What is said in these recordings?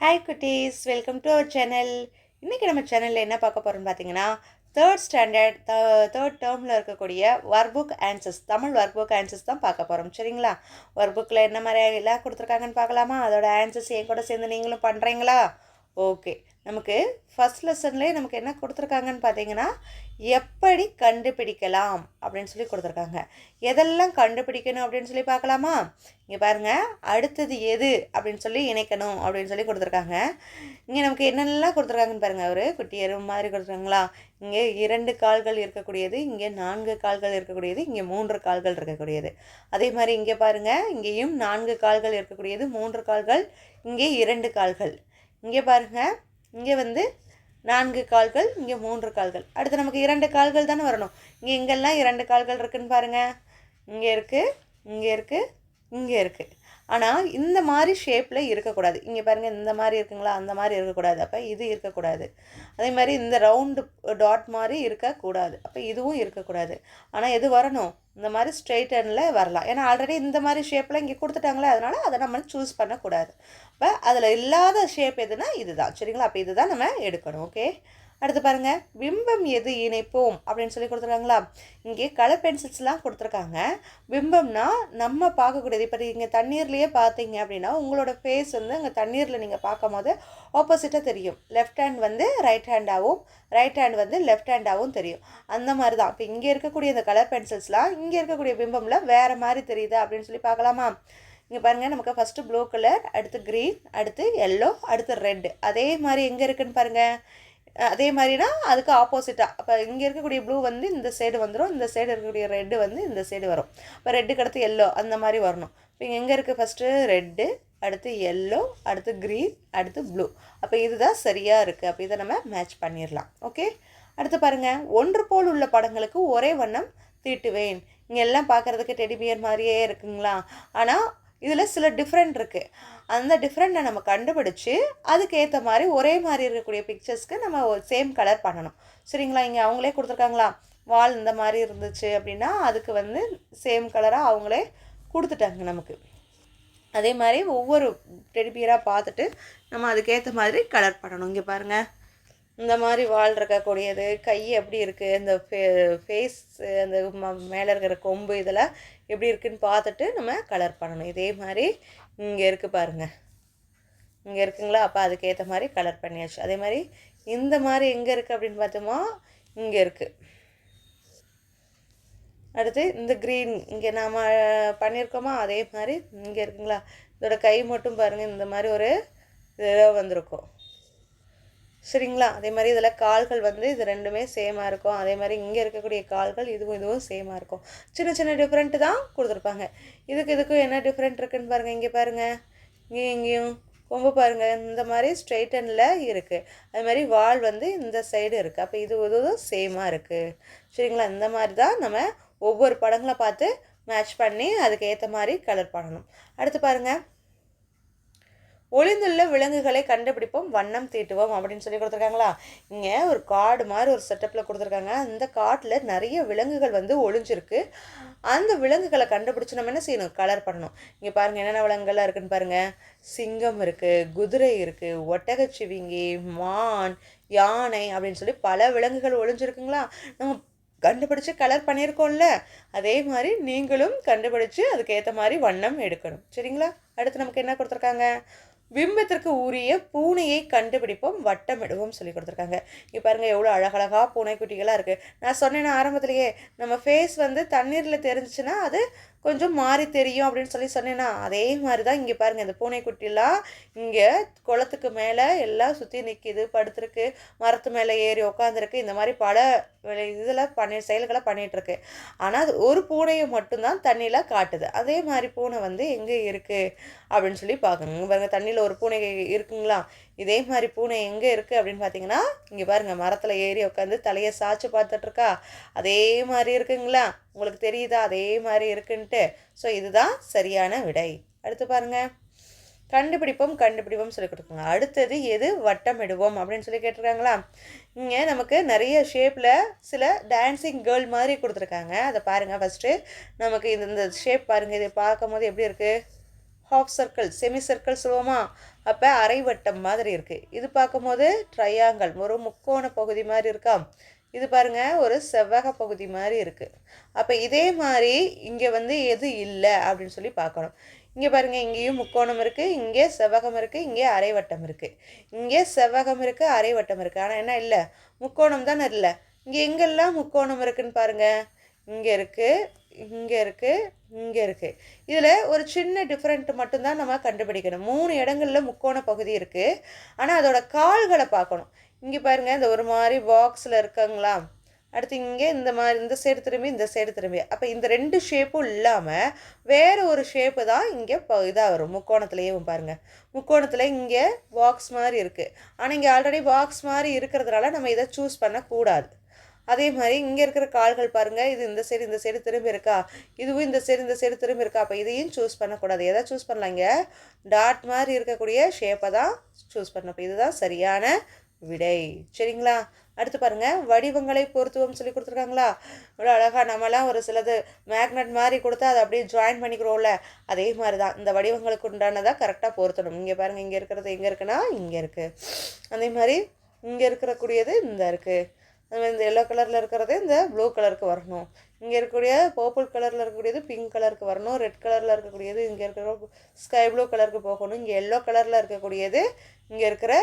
Hi குட்டீஸ். Welcome to our channel இன்றைக்கி நம்ம சேனலில் என்ன பார்க்க போகிறோம்னு பார்த்தீங்கன்னா தேர்ட் ஸ்டாண்டர்ட் தேர்ட் டேர்மில் இருக்கக்கூடிய workbook answers Tamil workbook answers தான் பார்க்க போகிறோம் சரிங்களா? ஒர்க் புக்கில் என்ன மாதிரி எல்லாம் கொடுத்துருக்காங்கன்னு பார்க்கலாமா? அதோட ஆன்சர்ஸ் என் கூட சேர்ந்து நீங்களும் பண்ணுறீங்களா ஓகே. நமக்கு ஃபஸ்ட் லெசன்லேயே நமக்கு என்ன கொடுத்துருக்காங்கன்னு பார்த்தீங்கன்னா எப்படி கண்டுபிடிக்கலாம் அப்படின்னு சொல்லி கொடுத்துருக்காங்க. எதெல்லாம் கண்டுபிடிக்கணும் அப்படின்னு சொல்லி பார்க்கலாமா? இங்கே பாருங்கள் அடுத்தது எது அப்படின்னு சொல்லி இணைக்கணும் அப்படின்னு சொல்லி கொடுத்துருக்காங்க. இங்கே நமக்கு என்னெல்லாம் கொடுத்துருக்காங்கன்னு பாருங்கள் ஒரு குட்டி எறும்பு மாதிரி கொடுத்துருக்காங்களா? இங்கே இரண்டு கால்கள் இருக்கக்கூடியது இங்கே நான்கு கால்கள் இருக்கக்கூடியது இங்கே மூன்று கால்கள் இருக்கக்கூடியது. அதே மாதிரி இங்கே பாருங்கள் இங்கேயும் நான்கு கால்கள் இருக்கக்கூடியது மூன்று கால்கள் இங்கே இரண்டு கால்கள். இங்கே பாருங்கள் இங்கே வந்து நான்கு கால்கள் இங்கே மூன்று கால்கள். அடுத்து நமக்கு இரண்டு கால்கள் தானே வரணும். இங்கே எங்கெல்லாம் இரண்டு கால்கள் இருக்குதுன்னு பாருங்கள் இங்கே இருக்குது இங்கே இருக்குது இங்கே இருக்குது ஆனால் இந்த மாதிரி ஷேப்பில் இருக்கக்கூடாது. இங்கே பாருங்கள் இந்த மாதிரி இருக்குங்களா அந்த மாதிரி இருக்கக்கூடாது. அப்போ இது இருக்கக்கூடாது. அதே மாதிரி இந்த ரவுண்டு டாட் மாதிரி இருக்கக்கூடாது. அப்போ இதுவும் இருக்கக்கூடாது. ஆனால் எது வரணும்? இந்த மாதிரி ஸ்ட்ரெயிட்டனில் வரலாம். ஏன்னா ஆல்ரெடி இந்த மாதிரி ஷேப்பில் இங்கே கொடுத்துட்டாங்களே அதனால் அதை நம்ம சூஸ் பண்ணக்கூடாது. அப்போ அதில் இல்லாத ஷேப் எதுனா இதுதான். சரிங்களா? அப்போ இதுதான் நம்ம எடுக்கணும். ஓகே அடுத்து பாருங்கள் பிம்பம் எது இணைப்போம் அப்படின்னு சொல்லி கொடுத்துருக்காங்களா? இங்கே கலர் பென்சில்ஸ்லாம் கொடுத்துருக்காங்க. பிம்பம்னா நம்ம பார்க்கக்கூடியது. இப்போ நீங்கள் தண்ணீர்லேயே பார்த்தீங்க அப்படின்னா உங்களோட ஃபேஸ் வந்து அங்கே தண்ணீரில் நீங்கள் பார்க்கும் போது ஆப்போசிட்டாக தெரியும். லெஃப்ட் ஹேண்ட் வந்து ரைட் ஹேண்டாகவும் ரைட் ஹேண்ட் வந்து லெஃப்ட் ஹேண்டாகவும் தெரியும். அந்த மாதிரி தான் இப்போ இங்கே இருக்கக்கூடிய இந்த கலர் பென்சில்ஸ்லாம் இங்கே இருக்கக்கூடிய பிம்பமில் வேறு மாதிரி தெரியுது அப்படின்னு சொல்லி பார்க்கலாமா? இங்கே பாருங்கள் நமக்கு ஃபஸ்ட்டு ப்ளூ கலர் அடுத்து க்ரீன் அடுத்து எல்லோ அடுத்து ரெட் அதே மாதிரி எங்கே இருக்குன்னு பாருங்கள் அதே மாதிரினா அதுக்கு ஆப்போசிட்டாக அப்போ இங்கே இருக்கக்கூடிய ப்ளூ வந்து இந்த சைடு வந்துடும் இந்த சைடு இருக்கக்கூடிய ரெட்டு வந்து இந்த சைடு வரும். இப்போ ரெட்டுக்கு அடுத்து எல்லோ அந்த மாதிரி வரணும். இப்போ இங்கே எங்கே இருக்குது ஃபஸ்ட்டு ரெட்டு அடுத்து எல்லோ அடுத்து க்ரீன் அடுத்து ப்ளூ அப்போ இதுதான் சரியாக இருக்குது அப்போ இதை நம்ம மேட்ச் பண்ணிடலாம் ஓகே அடுத்து பாருங்கள் ஒன்று போல் உள்ள படங்களுக்கு ஒரே வண்ணம் தீட்டுவேன். இங்கே எல்லாம் பார்க்குறதுக்கு டெடிபியர் மாதிரியே இருக்குங்களா? ஆனால் இதில் சில டிஃப்ரெண்ட் இருக்குது அந்த டிஃப்ரெண்ட்டை நம்ம கண்டுபிடிச்சி அதுக்கேற்ற மாதிரி ஒரே மாதிரி இருக்கக்கூடிய பிக்சர்ஸ்க்கு நம்ம சேம் கலர் பண்ணணும். சரிங்களா? இங்கே அவங்களே கொடுத்துருக்காங்களா? வால் இந்த மாதிரி இருந்துச்சு அப்படின்னா அதுக்கு வந்து சேம் கலராக அவங்களே கொடுத்துட்டாங்க நமக்கு. அதே மாதிரி ஒவ்வொரு டெடிபியராக பார்த்துட்டு நம்ம அதுக்கேற்ற மாதிரி கலர் பண்ணணும். இங்கே பாருங்கள் இந்த மாதிரி வால் இருக்கக்கூடியது கை எப்படி இருக்குது இந்த ஃபே ஃபேஸ் அந்த ம மேலே இருக்கிற கொம்பு இதெல்லாம் எப்படி இருக்குதுன்னு பார்த்துட்டு நம்ம கலர் பண்ணணும். இதே மாதிரி இங்கே இருக்குது பாருங்கள் இங்கே இருக்குங்களா? அப்போ அதுக்கேற்ற மாதிரி கலர் பண்ணியாச்சு. அதே மாதிரி இந்த மாதிரி எங்கே இருக்குது அப்படின்னு பார்த்தோமா? இங்கே இருக்குது அடுத்து இந்த க்ரீன் இங்கே நாம் பண்ணியிருக்கோமா? அதே மாதிரி இங்கே இருக்குங்களா? இதோட கை மட்டும் பாருங்கள் இந்த மாதிரி ஒரு இதாக வந்திருக்கும். சரிங்களா? அதே மாதிரி இதில் கால்கள் வந்து இது ரெண்டுமே சேமாக இருக்கும். அதே மாதிரி இங்கே இருக்கக்கூடிய கால்கள் இதுவும் இதுவும் சேமாக இருக்கும். சின்ன சின்ன டிஃப்ரெண்ட்டு தான் கொடுத்துருப்பாங்க. இதுக்கு இதுக்கும் என்ன டிஃப்ரெண்ட் இருக்குன்னு பாருங்கள் இங்கே பாருங்கள் இங்கேயும் இங்கேயும். கொம்பு பாருங்கள் இந்த மாதிரி ஸ்ட்ரெயிட்டனில் இருக்குது அது மாதிரி வால் வந்து இந்த சைடு இருக்குது அப்போ இது இதுவும் சேமாக இருக்குது சரிங்களா? இந்த மாதிரி தான் நம்ம ஒவ்வொரு படங்களை பார்த்து மேட்ச் பண்ணி அதுக்கு ஏற்ற மாதிரி கலர் பண்ணணும். அடுத்து பாருங்கள் ஒளிந்துள்ள விலங்குகளை கண்டுபிடிப்போம் வண்ணம் தீட்டுவோம் அப்படின்னு சொல்லி கொடுத்துருக்காங்களா? இங்கே ஒரு காடு மாதிரி ஒரு செட்டப்பில் கொடுத்துருக்காங்க. அந்த காட்டில் நிறைய விலங்குகள் வந்து ஒளிஞ்சிருக்கு. அந்த விலங்குகளை கண்டுபிடிச்சி நம்ம என்ன செய்யணும்? கலர் பண்ணணும். இங்கே பாருங்கள் என்னென்ன விலங்குகள்லாம் இருக்குன்னு பாருங்கள் சிங்கம் இருக்குது குதிரை இருக்குது ஒட்டகச்சிவிங்கி மான் யானை அப்படின்னு சொல்லி பல விலங்குகள் ஒளிஞ்சிருக்குங்களா? நம்ம கண்டுபிடிச்சி கலர் பண்ணியிருக்கோம்ல. அதே மாதிரி நீங்களும் கண்டுபிடிச்சி அதுக்கேற்ற மாதிரி வண்ணம் எடுக்கணும். சரிங்களா? அடுத்து நமக்கு என்ன கொடுத்துருக்காங்க? பிம்பத்திற்கு உரிய பூனையை கண்டுபிடிப்போம் வட்டமிடுவோம் சொல்லி கொடுத்துருக்காங்க. இப்போ பாருங்கள் எவ்வளோ அழகழகாக பூனைக்குட்டிகளாக இருக்குது நான் சொன்னேன்னா ஆரம்பத்திலேயே நம்ம ஃபேஸ் வந்து தண்ணீரில் தெரிஞ்சிச்சுன்னா அது கொஞ்சம் மாறி தெரியும் அப்படின்னு சொல்லி சொன்னேன்னா அதே மாதிரி தான் இங்கே பாருங்கள் இந்த பூனைக்குட்டிலாம் இங்கே குளத்துக்கு மேலே எல்லாம் சுற்றி நிற்கிது படுத்துருக்கு மரத்து மேலே ஏறி உட்காந்துருக்கு இந்த மாதிரி பல இதில் பண்ணி செயல்களை பண்ணிகிட்ருக்கு ஆனால் அது ஒரு பூனையை மட்டும்தான் தண்ணியில் காட்டுது. அதே மாதிரி பூனை வந்து எங்கே இருக்குது அப்படின்னு சொல்லி பார்க்கணும். பாருங்கள் தண்ணியில் ஒரு பூனை இருக்குங்களா? இதே மாதிரி பூனை எங்கே இருக்குது அப்படின்னு பார்த்தீங்கன்னா இங்கே பாருங்கள் மரத்தில் ஏறி உட்காந்து தலையை சாய்ச்சி பார்த்துட்ருக்கா அதே மாதிரி இருக்குங்களா? உங்களுக்கு தெரியுதா? அதே மாதிரி இருக்குன்ட்டு. ஸோ இதுதான் சரியான விடை. அடுத்து பாருங்கள் கண்டுபிடிப்போம் கண்டுபிடிப்போம் சொல்லி கொடுக்குங்க அடுத்தது எது வட்டமிடுவோம் அப்படின்னு சொல்லி கேட்டிருக்காங்களா? இங்கே நமக்கு நிறைய ஷேப்பில் சில டான்ஸிங் கேர்ள் மாதிரி கொடுத்துருக்காங்க. அதை பாருங்கள் ஃபஸ்ட்டு நமக்கு இந்த இந்த ஷேப் பாருங்கள் இதை பார்க்கும் போது எப்படி இருக்குது ஹாஃப் சர்க்கிள் செமி சர்க்கிள் சொல்லுவோமா? அப்போ அரை வட்டம் மாதிரி இருக்குது இது பார்க்கும்போது ட்ரையாங்கல் ஒரு முக்கோண பகுதி மாதிரி இருக்கா? இது பாருங்க ஒரு செவ்வக பகுதி மாதிரி இருக்குது அப்போ இதே மாதிரி இங்கே வந்து எது இல்லை அப்படின்னு சொல்லி பார்க்கணும். இங்கே பாருங்கள் இங்கேயும் முக்கோணம் இருக்குது இங்கே செவ்வகம் இருக்குது இங்கே அரைவட்டம் இருக்குது இங்கே செவ்வகம் இருக்குது அரைவட்டம் இருக்குது ஆனால் என்ன இல்லை? முக்கோணம் தானே இல்லை. இங்கே எங்கெல்லாம் முக்கோணம் இருக்குதுன்னு பாருங்கள் இங்கே இருக்குது இங்கே இருக்குது இங்கே இருக்குது இதில் ஒரு சின்ன டிஃப்ரெண்ட் மட்டும்தான் நம்ம கண்டுபிடிக்கணும். மூணு இடங்களில் முக்கோண பகுதி இருக்குது ஆனால் அதோட கால்களை பார்க்கணும். இங்கே பாருங்கள் இந்த ஒரு மாதிரி பாக்ஸில் இருக்கங்களா? அடுத்து இங்கே இந்த மாதிரி இந்த சைடு திரும்பி இந்த சைடு திரும்பி. அப்போ இந்த ரெண்டு ஷேப்பும் இல்லாமல் வேறு ஒரு ஷேப்பு தான் இங்கே ப இதாக வரும். முக்கோணத்துலேயும் பாருங்கள் முக்கோணத்தில் இங்கே பாக்ஸ் மாதிரி இருக்குது ஆனால் இங்கே ஆல்ரெடி பாக்ஸ் மாதிரி இருக்கிறதுனால நம்ம இதை சூஸ் பண்ணக்கூடாது. அதே மாதிரி இங்கே இருக்கிற கால்கள் பாருங்கள் இது இந்த சைடு இந்த சைடு திரும்பி இருக்கா? இதுவும் இந்த சைடு இந்த சைடு திரும்பி இருக்கா? அப்போ இதையும் சூஸ் பண்ணக்கூடாது. எதை சூஸ் பண்ணலாங்க டாட் மாதிரி இருக்கக்கூடிய ஷேப்பை தான் சூஸ் பண்ணணும். அப்போ இதுதான் சரியான விடை. சரிங்களா? அடுத்து பாருங்கள் வடிவங்களை பொருத்துவம் சொல்லி கொடுத்துருக்காங்களா? இவ்வளோ அழகாக நம்மலாம் ஒரு சிலது மேக்னெட் மாதிரி கொடுத்தா அதை அப்படியே ஜாயின் பண்ணிக்கிறோம்ல. அதே மாதிரி தான் இந்த வடிவங்களுக்கு உண்டானதாக கரெக்டாக பொருத்தணும். இங்கே பாருங்கள் இங்கே இருக்கிறது எங்கே இருக்குன்னா இங்கே இருக்குது அதே மாதிரி இங்கே இருக்கக்கூடியது இந்த இருக்குது இந்த எல்லோ கலரில் இருக்கிறது இந்த ப்ளூ கலருக்கு வரணும். இங்கே இருக்கக்கூடிய பர்பிள் கலரில் இருக்கக்கூடியது பிங்க் கலருக்கு வரணும். ரெட் கலரில் இருக்கக்கூடியது இங்கே இருக்கிற ஸ்கை ப்ளூ கலருக்கு போகணும். இங்கே எல்லோ கலரில் இருக்கக்கூடியது இங்கே இருக்கிற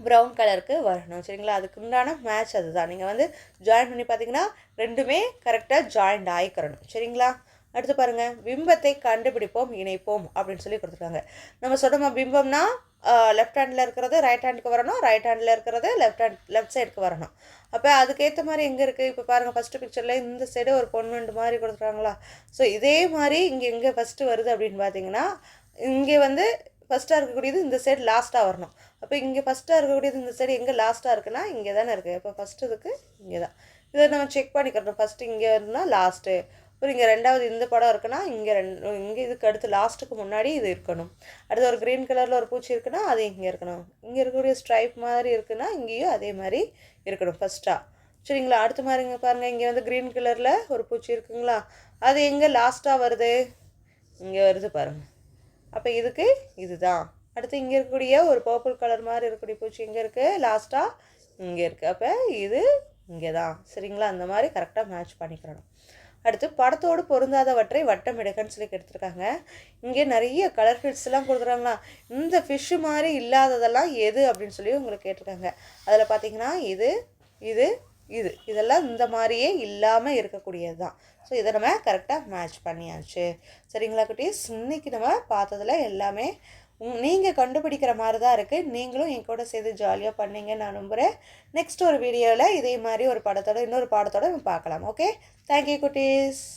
ப்ரௌன் கலருக்கு வரணும். சரிங்களா? அதுக்கு உண்டான மேட்ச் அதுதான். நீங்கள் வந்து ஜாயின் பண்ணி பார்த்தீங்கன்னா ரெண்டுமே கரெக்டாக ஜாயிண்ட் ஆகிக்கிறணும் சரிங்களா? அடுத்து பாருங்கள் பிம்பத்தை கண்டுபிடிப்போம் இணைப்போம் அப்படின்னு சொல்லி கொடுத்துருக்காங்க. நம்ம சொல்கிறோமா பிம்பம்னா லெஃப்ட் ஹேண்டில் இருக்கிறது ரைட் ஹேண்டுக்கு வரணும் ரைட் ஹேண்டில் இருக்கிறது லெஃப்ட் ஹேண்ட் லெஃப்ட் சைடுக்கு வரணும். அப்போ அதுக்கேற்ற மாதிரி எங்கே இருக்குது இப்போ பாருங்கள் ஃபஸ்ட்டு பிக்சரில் இந்த சைடு ஒரு பொன்வெண்டு மாதிரி கொடுத்துருக்காங்களா ஸோ இதே மாதிரி இங்கே எங்கே ஃபஸ்ட்டு வருது அப்படின்னு பார்த்தீங்கன்னா இங்கே வந்து ஃபஸ்ட்டாக இருக்கக்கூடியது இந்த சைடு லாஸ்ட்டாக வரணும். அப்போ இங்கே ஃபஸ்ட்டாக இருக்கக்கூடியது இந்த சைடு எங்கே லாஸ்ட்டாக இருக்குன்னா இங்கே தானே இருக்குது இப்போ ஃபஸ்ட்டு இதுக்கு இங்கே தான் இதை நம்ம செக் பண்ணிக்கிறோம் ஃபஸ்ட்டு இங்கே இருந்தால் லாஸ்ட்டு அப்புறம் இங்கே ரெண்டாவது இந்த படம் இருக்குன்னா இங்கே ரெண்டு இங்கே இதுக்கு அடுத்து லாஸ்ட்டுக்கு முன்னாடி இது இருக்கணும். அடுத்து ஒரு க்ரீன் கலரில் ஒரு பூச்சி இருக்குன்னா அது இங்கே இருக்கணும். இங்கே இருக்கக்கூடிய ஸ்ட்ரைப் மாதிரி இருக்குன்னா இங்கேயும் அதே மாதிரி இருக்கணும் ஃபஸ்ட்டாக சரிங்களா? அடுத்த மாதிரி இங்கே பாருங்கள் இங்கே வந்து க்ரீன் கலரில் ஒரு பூச்சி இருக்குங்களா? அது எங்கே லாஸ்ட்டாக வருது? இங்கே வருது பாருங்கள் அப்போ இதுக்கு இதுதான். அடுத்து இங்கே இருக்கக்கூடிய ஒரு பர்பிள் கலர் மாதிரி இருக்கக்கூடிய பூச்சி இங்கே இருக்குது லாஸ்ட்டாக இங்கே இருக்குது அப்போ இது இங்கே தான் சரிங்களா? அந்த மாதிரி கரெக்டாக மேட்ச் பண்ணிக்கிறணும். அடுத்து படத்தோடு பொருந்தாதவற்றை வட்டமிடுகன்னு சொல்லி கெடுத்துருக்காங்க இங்கே நிறைய கலர் ஃபிஷ்ஸ்லாம் கொடுத்துருக்காங்களா இந்த ஃபிஷ்ஷு மாதிரி இல்லாததெல்லாம் எது அப்படின்னு சொல்லி உங்களுக்கு கேட்டிருக்காங்க. அதில் பார்த்தீங்கன்னா இது இது இது. இதெல்லாம் இந்த மாதிரியே இல்லாமல் இருக்கக்கூடியது தான். ஸோ இதை நம்ம கரெக்டாக மேட்ச் பண்ணியாச்சு. சரிங்களா குட்டீஸ்? இன்னைக்கு நம்ம பார்த்ததுல எல்லாமே நீங்கள் கண்டுபிடிக்கிற மாதிரி தான் இருக்குது நீங்களும் என் கூட சேர்ந்து ஜாலியாக பண்ணீங்க நான் நம்புகிறேன் நெக்ஸ்ட் ஒரு வீடியோவில் இதே மாதிரி ஒரு படத்தோட இன்னொரு பாடத்தோட பார்க்கலாம். ஓகே தேங்க்யூ குட்டீஸ்.